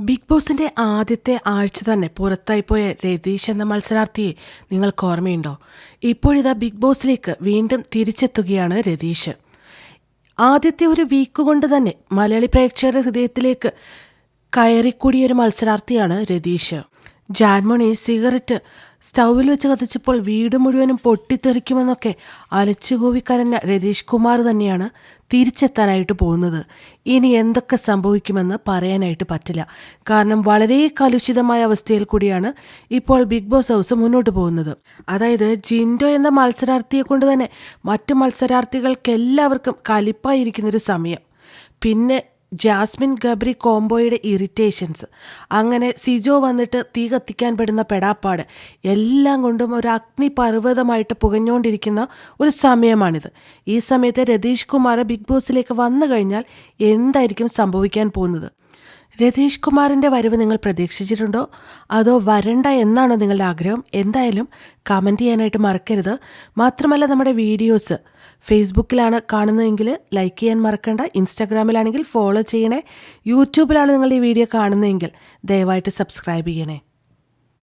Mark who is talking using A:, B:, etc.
A: Big ബോസിന്റെ ആദ്യത്തെ ആഴ്ച തന്നെ പുറത്തായി പോയ രതീഷ് എന്ന മത്സരാർത്ഥിയെ നിങ്ങൾക്ക് ഓർമ്മയുണ്ടോ? ഇപ്പോഴിതാ ബിഗ് ബോസിലേക്ക് വീണ്ടും തിരിച്ചെത്തുകയാണ് രതീഷ്. ആദ്യത്തെ ഒരു വീക്ക് കൊണ്ട് തന്നെ മലയാളി പ്രേക്ഷകരുടെ ഹൃദയത്തിലേക്ക് കയറിക്കൂടിയ ഒരു മത്സരാർത്ഥിയാണ് രതീഷ്. ജാൻമോണി സിഗരറ്റ് സ്റ്റൗവിൽ വെച്ച് കത്തിച്ചപ്പോൾ വീട് മുഴുവനും പൊട്ടിത്തെറിക്കുമെന്നൊക്കെ അലച്ചുകൂവി കരഞ്ഞ രതീഷ് കുമാർ തന്നെയാണ് തിരിച്ചെത്താനായിട്ട് പോകുന്നത്. ഇനി എന്തൊക്കെ സംഭവിക്കുമെന്ന് പറയാനായിട്ട് പറ്റില്ല. കാരണം വളരെ കലുഷിതമായ അവസ്ഥയിൽ കൂടിയാണ് ഇപ്പോൾ ബിഗ് ബോസ് ഹൗസ് മുന്നോട്ട് പോകുന്നത്. അതായത് ജിൻഡോ എന്ന മത്സരാർത്ഥിയെ കൊണ്ട് തന്നെ മറ്റു മത്സരാർത്ഥികൾക്കെല്ലാവർക്കും കലിപ്പായിരിക്കുന്നൊരു സമയം. പിന്നെ ജാസ്മിൻ ഗബ്രി കോംബോയുടെ ഇറിറ്റേഷൻസ്. അങ്ങനെ സിജോ വന്നിട്ട് തീ കത്തിക്കാൻ പെടുന്ന പെടാപ്പാട്. എല്ലാം കൊണ്ടും ഒരു അഗ്നിപർവതമായിട്ട് പുകഞ്ഞുകൊണ്ടിരിക്കുന്ന ഒരു സമയമാണിത്. ഈ സമയത്ത് രതീഷ് കുമാർ ബിഗ് ബോസിലേക്ക് വന്നു കഴിഞ്ഞാൽ എന്തായിരിക്കും സംഭവിക്കാൻ പോകുന്നത്? രതീഷ് കുമാറിന്റെ വരവ് നിങ്ങൾ പ്രതീക്ഷിച്ചിട്ടുണ്ടോ? അതോ വരണ്ട എന്നാണോ നിങ്ങളുടെ ആഗ്രഹം? എന്തായാലും കമന്റ് ചെയ്യാനായിട്ട് മറക്കരുത്. മാത്രമല്ല നമ്മുടെ വീഡിയോസ് ഫേസ്ബുക്കിലാണ് കാണുന്നതെങ്കിൽ ലൈക്ക് ചെയ്യാൻ മറക്കണ്ട. ഇൻസ്റ്റാഗ്രാമിലാണെങ്കിൽ ഫോളോ ചെയ്യണേ. യൂട്യൂബിലാണ് നിങ്ങളുടെ ഈ വീഡിയോ കാണുന്നതെങ്കിൽ ദയവായിട്ട് സബ്സ്ക്രൈബ് ചെയ്യണേ.